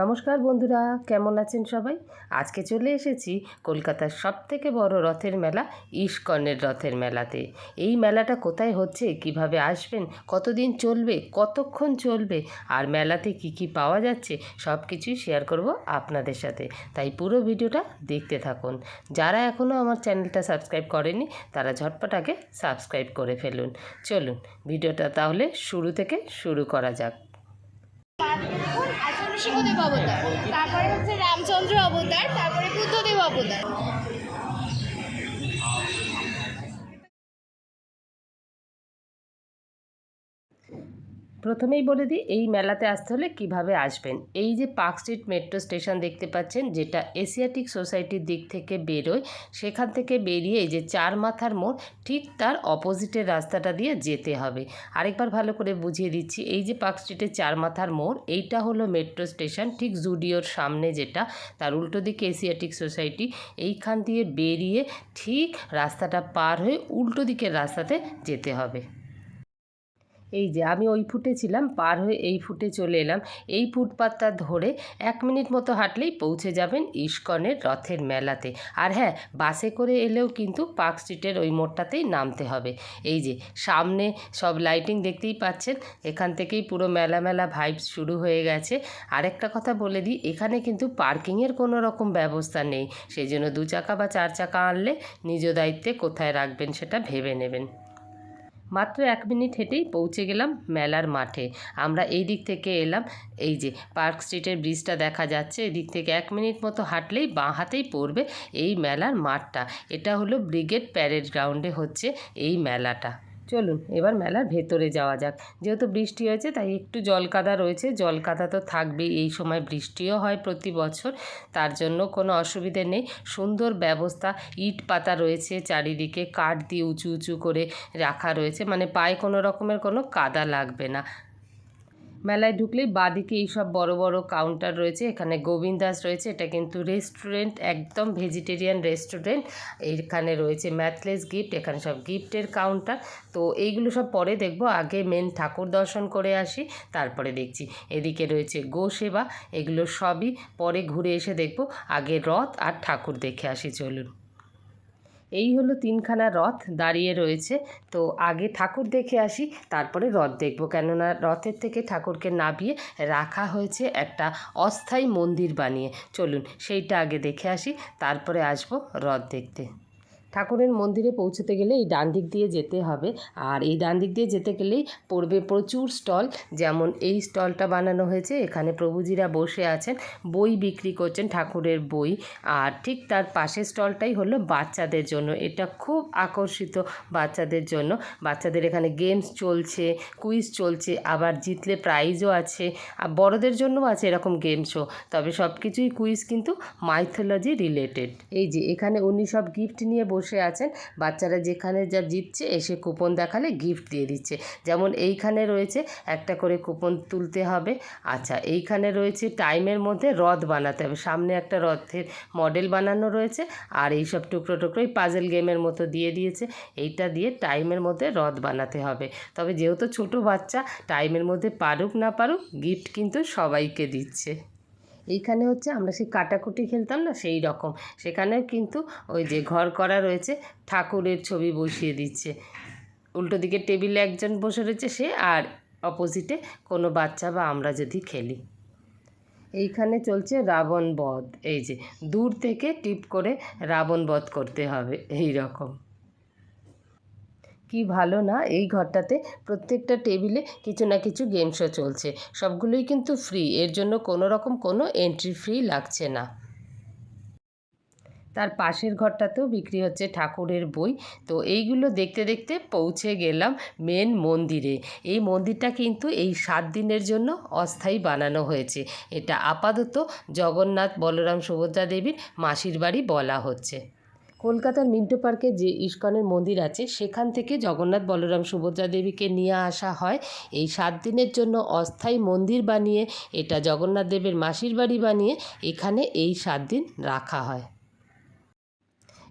নমস্কার বন্ধুরা, কেমন আছেন সবাই? আজকে চলে এসেছি কলকাতার সব থেকে বড় রথের মেলা, ইস্কনের রথের মেলাতে। এই মেলাটা কোথায় হচ্ছে, কীভাবে আসবেন, কতদিন চলবে, কতক্ষণ চলবে, আর মেলাতে কি কি পাওয়া যাচ্ছে সব কিছুই শেয়ার করব আপনাদের সাথে। তাই পুরো ভিডিওটা দেখতে থাকুন। যারা এখনও আমার চ্যানেলটা সাবস্ক্রাইব করেনি তারা ঝটপট আগে সাবস্ক্রাইব করে ফেলুন। চলুন, ভিডিওটা তাহলে শুরু থেকে শুরু করা যাক। আচার্য সিংহদেব অবতার তারপরে হচ্ছে রামচন্দ্র অবতার তারপরে বুদ্ধদেব অবতার। প্রথমেই বলে দিই, এই মেলাতে আসতে হলে কীভাবে আসবেন? এই যে পার্ক স্ট্রিট মেট্রো স্টেশন দেখতে পাচ্ছেন, যেটা এশিয়াটিক সোসাইটির দিক থেকে বেরোয়, সেখান থেকে বেরিয়ে এই যে চার মাথার মোড়, ঠিক তার অপোজিটের রাস্তাটা দিয়ে যেতে হবে। আরেকবার ভালো করে বুঝিয়ে দিচ্ছি, এই যে পার্ক স্ট্রিটের চার মাথার মোড়, এইটা হলো মেট্রো স্টেশন, ঠিক জুডিওর সামনে যেটা, তার উল্টো দিকে এশিয়াটিক সোসাইটি, এইখান দিয়ে বেরিয়ে ঠিক রাস্তাটা পার হয়ে উল্টো দিকের রাস্তাতে যেতে হবে। এই যে আমি ওই ফুটে ছিলাম, পার হয়ে এই ফুটে চলে এলাম। এই ফুটপাথটা ধরে এক মিনিট মতো হাঁটলেই পৌঁছে যাবেন ইস্কনের রথের মেলাতে। আর হ্যাঁ বাসে করে এলেও কিন্তু পার্ক স্ট্রিটের ওই মোড়টাতেই নামতে হবে। এই যে সামনে সব লাইটিং দেখতেই পাচ্ছেন, এখান থেকেই পুরো মেলা মেলা ভাইবস শুরু হয়ে গেছে। আরেকটা কথা বলে দিই, এখানে কিন্তু পার্কিংয়ের কোনো রকম ব্যবস্থা নেই। সেই জন্য দু চাকা বা চার চাকা আনলে নিজ দায়িত্বে কোথায় রাখবেন সেটা ভেবে নেবেন। মাত্র এক মিনিট হেঁটেই পৌঁছে গেলাম মেলার মাঠে। আমরা এই দিক থেকে এলাম, এই যে পার্ক স্ট্রিটের ব্রিজটা দেখা যাচ্ছে এদিক থেকে এক মিনিট মতো হাঁটলেই বাঁ হাতেই পড়বে এই মেলার মাঠটা। এটা হলো ব্রিগেড প্যারেড গ্রাউন্ডে হচ্ছে এই মেলাটা। চলুন, এবার মেলার ভেতরে যাওয়া যাক। যেহেতু বৃষ্টি হয়েছে, তাই একটু জলকাদা রয়েছে। জলকাদা তো থাকবেই, এই সময় বৃষ্টিও হয় প্রতি বছর, তার জন্য কোনো অসুবিধে নেই। সুন্দর ব্যবস্থা, ইট পাতা রয়েছে চারিদিকে, কাঠ দিয়ে উঁচু উঁচু করে রাখা রয়েছে মানে পায়ে কোনো রকমের কোনো কাদা লাগবে না। মেলায় ঢুকলেই বাদিকে এইসব বড় বড় কাউন্টার রয়েছে, এখানে গোবিন্দাস রয়েছে, এটা কিন্তু রেস্টুরেন্ট একদম ভেজিটেরিয়ান রেস্টুরেন্ট এখানে রয়েছে ম্যাথলেস গিফট এখানে সব গিফটের কাউন্টার তো এইগুলো সব পরে দেখব, আগে মেন ঠাকুর দর্শন করে আসি, তারপরে দেখছি। এদিকে রয়েছে গো সেবা, এগুলো সবই পরে ঘুরে এসে দেখব, আগে রথ আর ঠাকুর দেখে আসি, চলুন। এই হলো তিনখানা রথ দাঁড়িয়ে রয়েছে। তো আগে ঠাকুর দেখে আসি, তারপরে রথ দেখব। কেননা রথের থেকে ঠাকুরকে নাবিয়ে রাখা হয়েছে একটা অস্থায়ী মন্দির বানিয়ে। চলুন সেইটা আগে দেখে আসি, তারপরে আসব রথ দেখতে। ঠাকুরের মন্দিরে পৌঁছতে গেলে এই ডান দিক দিয়ে যেতে হবে। আর এই ডান দিক দিয়ে যেতে গেলেই পড়বে প্রচুর স্টল। যেমন এই স্টলটা বানানো হয়েছে, এখানে প্রভুজিরা বসে আছেন, বই বিক্রি করছেন ঠাকুরের বই। আর ঠিক তার পাশের স্টলটাই হলো বাচ্চাদের জন্য। এটা খুব আকর্ষিত বাচ্চাদের জন্য। বাচ্চাদের এখানে গেমস চলছে, কুইজ চলছে, আবার জিতলে প্রাইজও আছে, আর বড়দের জন্যও আছে এরকম গেমসও তবে সব কিছুই কুইজ কিন্তু মাইথোলজি রিলেটেড। এই যে এখানে উনি সব গিফট নিয়ে বসে বসে আছেন। বাচ্চারা যেখানে যা জিতছে, এসে কুপন দেখালে গিফট দিয়ে দিচ্ছে। যেমন এইখানে রয়েছে, একটা করে কুপন তুলতে হবে। আচ্ছা এইখানে রয়েছে টাইমের মধ্যে রথ বানাতে হবে। সামনে একটা রথের মডেল বানানো রয়েছে আর এই সব টুকরো টুকরোই পাজেল গেমের মতো দিয়ে দিয়েছে। এইটা দিয়ে টাইমের মধ্যে রথ বানাতে হবে। তবে যেহেতু ছোট বাচ্চা, টাইমের মধ্যে পারুক না পারুক গিফট কিন্তু সবাইকে দিচ্ছে। এইখানে হচ্ছে আমরা সেই কাটাকুটি খেলতাম না সেই রকম। সেখানে কিন্তু ওই যে ঘর করা রয়েছে, ঠাকুরের ছবি বসিয়ে দিচ্ছে। উল্টো দিকে টেবিলে একজন বসে রয়েছে সে আর অপোজিটে কোনো বাচ্চা বা আমরা যদি খেলি। এইখানে চলছে রাবণ বধ। এই যে দূর থেকে টিপ করে রাবণ বধ করতে হবে, এই রকম। কি ভালো না এই ঘরটাতে প্রত্যেকটা টেবিলে কিছু না কিছু গেম শো চলছে। সবগুলোই কিন্তু ফ্রি এর জন্য কোনো রকম কোনো এন্ট্রি ফ্রি লাগছে না। তার পাশের ঘরটাতেও বিক্রি হচ্ছে ঠাকুরের বই। তো এইগুলো দেখতে দেখতে পৌঁছে গেলাম মেন মন্দিরে। এই মন্দিরটা কিন্তু এই সাত দিনের জন্য অস্থায়ী বানানো হয়েছে। এটা আপাতত জগন্নাথ বলরাম সুভদ্রা দেবীর মাসির বাড়ি বলা হচ্ছে। কলকাতার মিন্টো পার্কে যে ইস্কনের মন্দির আছে, সেখান থেকে জগন্নাথ বলরাম সুভদ্রা দেবীকে নিয়ে আসা হয়। এই সাত দিনের জন্য অস্থায়ী মন্দির বানিয়ে, এটা জগন্নাথ দেবের মাসির বাড়ি বানিয়ে এখানে এই সাত দিন রাখা হয়।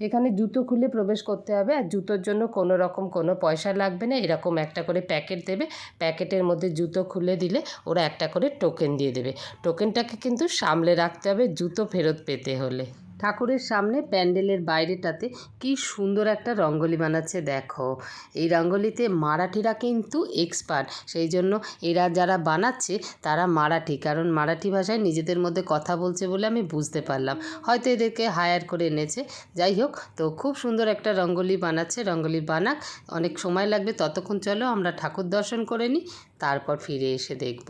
এখানে জুতো খুলে প্রবেশ করতে হবে আর জুতোর জন্য কোনো রকম কোনো পয়সা লাগবে না। এরকম একটা করে প্যাকেট দেবে। প্যাকেটের মধ্যে জুতো খুলে দিলে ওরা একটা করে টোকেন দিয়ে দেবে। টোকেনটাকে কিন্তু সামলে রাখতে হবে জুতো ফেরত পেতে হলে। ঠাকুরের সামনে প্যান্ডেলের বাইরেটাতে কি সুন্দর একটা রঙ্গোলি বানাচ্ছে, দেখো। এই রঙ্গোলিতে মারাঠিরা কিন্তু এক্সপার্ট সেই জন্য এরা যারা বানাচ্ছে তারা মারাঠি, কারণ মারাঠি ভাষায় নিজেদের মধ্যে কথা বলছে বলে আমি বুঝতে পারলাম। হয়তো এদেরকে হায়ার করে এনেছে। যাই হোক, তো খুব সুন্দর একটা রঙ্গোলি বানাচ্ছে, রঙ্গোলি বানাক। অনেক সময় লাগবে, ততক্ষণ চলো আমরা ঠাকুর দর্শন করে নিই, তারপর ফিরে এসে দেখব।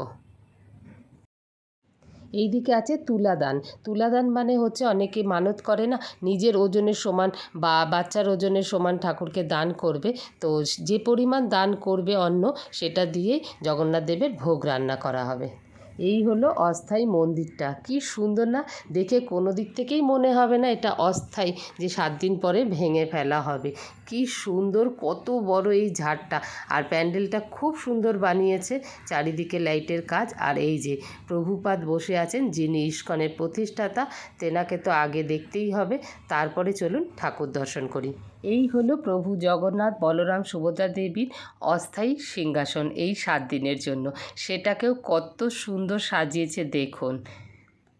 এইদিকে আছে তুলাদান। তুলাদান মানে হচ্ছে অনেকে মানত করে না, নিজের ওজনের সমান বা বাচ্চার ওজনের সমান ঠাকুরকে দান করবে। তো যে পরিমাণ দান করবে অন্ন, সেটা দিয়ে জগন্নাথ দেবের ভোগ রান্না করা হবে। এই হলো অস্থায়ী মন্দিরটা। কি সুন্দর না? দেখে কোনো দিক থেকেই মনে হবে না এটা অস্থায়ী, যে সাত দিন পরে ভেঙে ফেলা হবে। কি সুন্দর, কত বড় এই ঝাড়টা। আর প্যান্ডেলটা খুব সুন্দর বানিয়েছে চারিদিকে লাইটের কাজ। আর এই যে প্রভুপাদ বসে আছেন, যিনি ইস্কনের প্রতিষ্ঠাতা, তেনাকে তো আগে দেখতেই হবে। তারপরে চলুন ঠাকুর দর্শন করি। এই হলো প্রভু জগন্নাথ বলরাম সুভদ্রা দেবীর অস্থায়ী সিংহাসন এই সাত দিনের জন্য। সেটাকেও কত সুন্দর সাজিয়েছে দেখুন।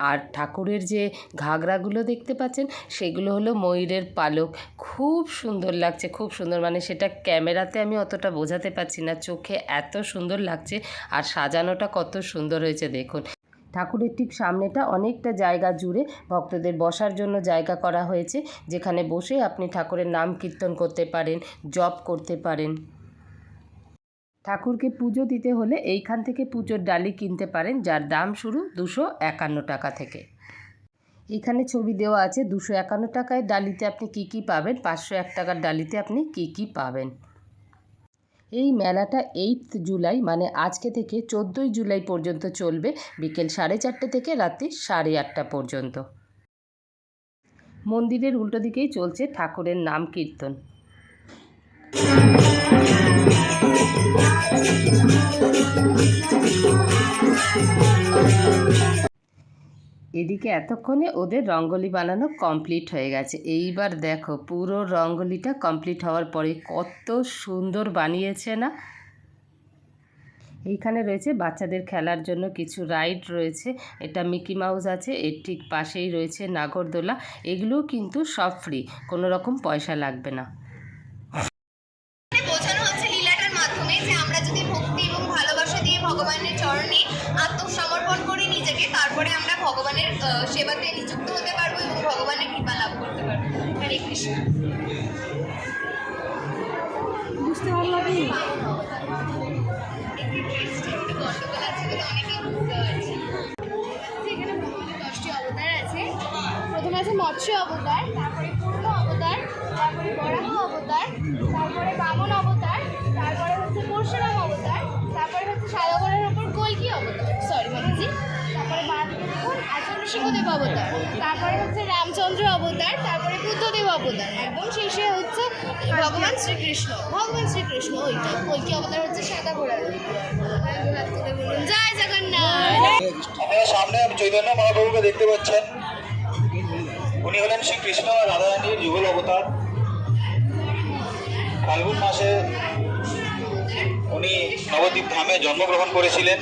আর ঠাকুরের যে ঘাগরাগুলো দেখতে পাচ্ছেন, সেগুলো হলো ময়ূরের পালক। খুব সুন্দর লাগছে, খুব সুন্দর। মানে সেটা ক্যামেরাতে আমি অতটা বোঝাতে পারছি না, চোখে এত সুন্দর লাগছে আর সাজানোটা কত সুন্দর হয়েছে দেখুন। ঠাকুরের ঠিক সামনেটা অনেকটা জায়গা জুড়ে ভক্তদের বসার জন্য জায়গা করা হয়েছে, যেখানে বসে আপনি ঠাকুরের নাম কীর্তন করতে পারেন, জপ করতে পারেন। ঠাকুরকে পুজো দিতে হলে এইখান থেকে পুজোর ডালি কিনতে পারেন, যার দাম শুরু দুশো একান্ন টাকা থেকে। এখানে ছবি দেওয়া আছে, দুশো একান্ন টাকায় ডালিতে আপনি কি কি পাবেন, পাঁচশো এক টাকার ডালিতে আপনি কি কি পাবেন। এই মেলাটা এইট জুলাই মানে আজকে থেকে চোদ্দোই জুলাই পর্যন্ত চলবে, বিকেল সাড়ে চারটে থেকে রাত্রি সাড়ে আটটা পর্যন্ত। মন্দিরের উল্টো দিকেই চলছে ঠাকুরের নাম কীর্তন। এদিকে এতক্ষণে ওদের রঙ্গোলি বানানো কমপ্লিট হয়ে গেছে। এইবার দেখো, পুরো রঙ্গোলিটা কমপ্লিট হওয়ার পরে কত সুন্দর বানিয়েছে না? এইখানে রয়েছে বাচ্চাদের খেলার জন্য কিছু রাইড রয়েছে, এটা মিকি মাউস আছে, এর ঠিক পাশেই রয়েছে নাগরদোলা, এগুলোও কিন্তু সব ফ্রি কোনো রকম পয়সা লাগবে না। নিযুক্ত হতে পারব এবং ভগবানের কৃপা লাভ করতে পারব। হরে কৃষ্ণ। বুঝতে পারলাম গন্ডগোল আছে বলে অনেকেই বুঝতে পারছি এখানে ভগবানের দশটি অবতার আছে। প্রথমে আছে মৎস্য অবতার তারপরে পূর্ণ অবতার তারপরে বরাহ অবতার তারপরে বামন অবতার আছে অবতার। তারপরে হচ্ছে রামচন্দ্র অবতার, তারপরে বুদ্ধদেব অবতার। একদম শেষে হচ্ছে ভগবান শ্রীকৃষ্ণ। ভগবান শ্রীকৃষ্ণ ওইটা কল্কি অবতার হচ্ছে সাদা ঘোড়ার জয় জগন্নাথ! আপনারা সামনে চৈতন্য মহাপ্রভুকে দেখতে পাচ্ছেন। উনি হলেন শ্রীকৃষ্ণ আর রাধারানীর যুগল অবতার। ফাল্গুন মাসে উনি নবদ্বীপ ধামে জন্মগ্রহণ করেছিলেন।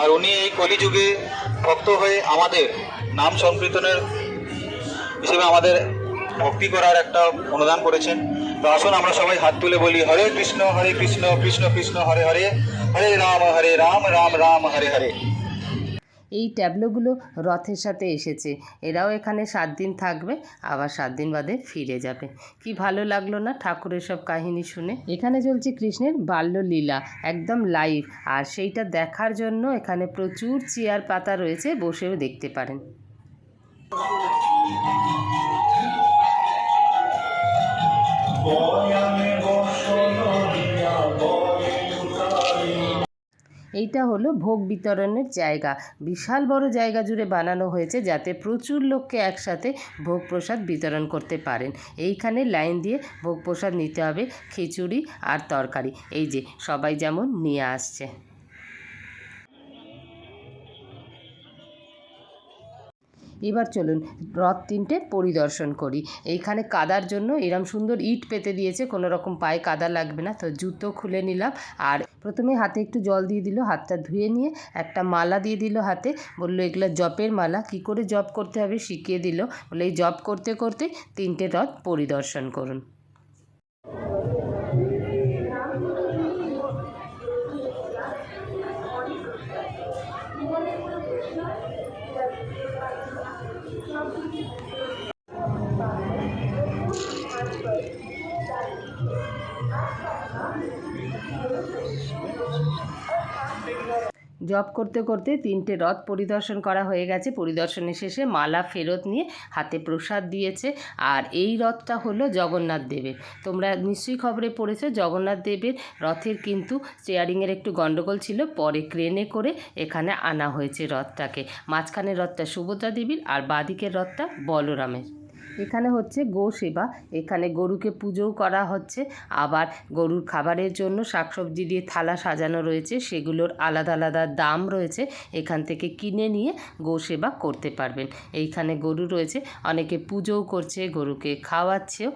আর উনি এই কলিযুগে ভক্ত হয়ে আমাদের নাম সংকীর্তনের হিসেবে আমাদের ভক্তি করার একটা অনুদান করেছেন। তো আসুন আমরা সবাই হাত তুলে বলি, হরে কৃষ্ণ হরে কৃষ্ণ কৃষ্ণ কৃষ্ণ, হরে হরে হরে রাম হরে রাম রাম রাম, হরে হরে। এই ট্যাবলোগুলো রথের সাথে এসেছে। এরাও এখানে সাত দিন থাকবে, আবার সাত দিন বাদে ফিরে যাবে। কি ভালো লাগল না ঠাকুরের সব কাহিনী শুনে? এখানে চলছে কৃষ্ণের বাল্যলীলা, একদম লাইভ আর সেইটা দেখার জন্য এখানে প্রচুর চেয়ার পাতা রয়েছে, বসেও দেখতে পারেন। এইটা হলো ভোগ বিতরণের জায়গা। বিশাল বড় জায়গা জুড়ে বানানো হয়েছে যাতে প্রচুর লোককে একসাথে ভোগ প্রসাদ বিতরণ করতে পারেন। এইখানে লাইন দিয়ে ভোগ প্রসাদ নিতে হবে, খিচুড়ি আর তরকারি। এই যে, সবাই যেমন নিয়ে আসছে। এবার চলুন, রথ তিনটে পরিদর্শন করি। এইখানে কাদার জন্য এরম সুন্দর ইট পেতে দিয়েছে, কোনো রকম পায়ে কাদা লাগবে না। তো জুতো খুলে নিলাম, আর প্রথমে হাতে একটু জল দিয়ে দিল, হাতটা ধুয়ে নিয়ে একটা মালা দিয়ে দিল হাতে। বলল, এগুলো জপের মালা, কি করে জপ করতে হবে? শিখিয়ে দিল। বলে এই জপ করতে করতে তিনটে রথ পরিদর্শন করুন। জব করতে করতে তিনটে রথ পরিদর্শন করা হয়ে গেছে। পরিদর্শনের শেষে মালা ফেরত নিয়ে হাতে প্রসাদ দিয়েছে। আর এই রথটা হলো জগন্নাথ দেবের। তোমরা নিশ্চয়ই খবরে পড়েছো, জগন্নাথ দেবের রথের কিন্তু স্টিয়ারিংয়ের একটু গণ্ডগোল ছিল। পরে ক্রেনে করে এখানে আনা হয়েছে রথটাকে। মাঝখানের রথটা সুভদ্রা দেবীর আর বাঁদিকের রথটা বলরামের। এখানে হচ্ছে গো সেবা। এখানে গরুকে পুজোও করা হচ্ছে। আবার গরুর খাবারের জন্য শাকসবজি দিয়ে থালা সাজানো রয়েছে। সেগুলোর আলাদা আলাদা দাম রয়েছে। এখান থেকে কিনে নিয়ে গো সেবা করতে পারবেন। এইখানে গরু রয়েছে। অনেকে পুজোও করছে, গরুকে খাওয়াচ্ছেও।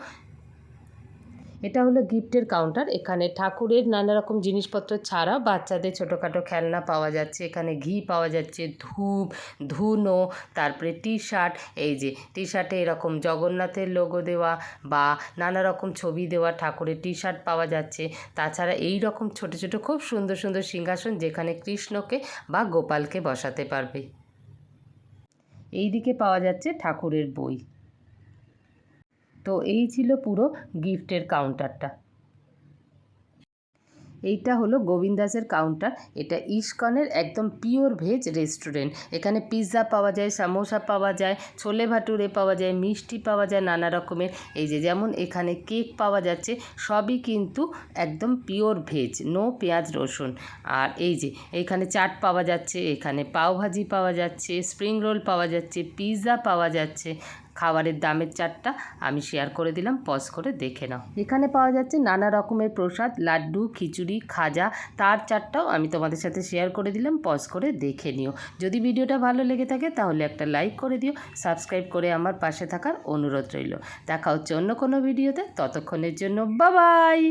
এটা হলো গিফটের কাউন্টার। এখানে ঠাকুরের নানা রকম জিনিসপত্র ছাড়া বাচ্চাদের ছোটোখাটো খেলনা পাওয়া যাচ্ছে। এখানে ঘি পাওয়া যাচ্ছে, ধূপ, ধুনো, তারপরে টি শার্ট এই যে টি শার্টে এরকম জগন্নাথের লোগো দেওয়া বা নানা রকম ছবি দেওয়া ঠাকুরের টি শার্ট পাওয়া যাচ্ছে। তাছাড়া এই রকম ছোটো ছোটো, খুব সুন্দর সুন্দর সিংহাসন যেখানে কৃষ্ণকে বা গোপালকে বসাতে পারবে। এই দিকে পাওয়া যাচ্ছে ঠাকুরের বই। তো এই ছিল পুরো গিফটের কাউন্টারটা এইটা হলো গোবিন্দাসের কাউন্টার এটা ইস্কনের একদম পিওর ভেজ রেস্টুরেন্ট এখানে পিৎজা পাওয়া যায় সামোসা পাওয়া যায়, ছোলে ভাটুরে পাওয়া যায়, মিষ্টি পাওয়া যায়, নানা রকমের। এই যে যেমন এখানে কেক পাওয়া যাচ্ছে, সবই কিন্তু একদম পিওর ভেজ নো পেঁয়াজ, রসুন। আর এই যে এখানে চাট পাওয়া যাচ্ছে, এখানে পাওভাজি পাওয়া যাচ্ছে স্প্রিং রোল পাওয়া যাচ্ছে পিৎজা পাওয়া যাচ্ছে। খাবারের দামের চারটা আমি শেয়ার করে দিলাম পজ করে দেখে নাও। এখানে পাওয়া যাচ্ছে নানা রকমের প্রসাদ, লাড্ডু, খিচুড়ি, খাজা, তার চারটাও আমি তোমাদের সাথে শেয়ার করে দিলাম পজ করে দেখে নিও। যদি ভিডিওটা ভালো লেগে থাকে তাহলে একটা লাইক করে দিও সাবস্ক্রাইব করে আমার পাশে থাকার অনুরোধ রইল। দেখা হচ্ছে অন্য কোনো ভিডিওতে, ততক্ষণের জন্য বাবাই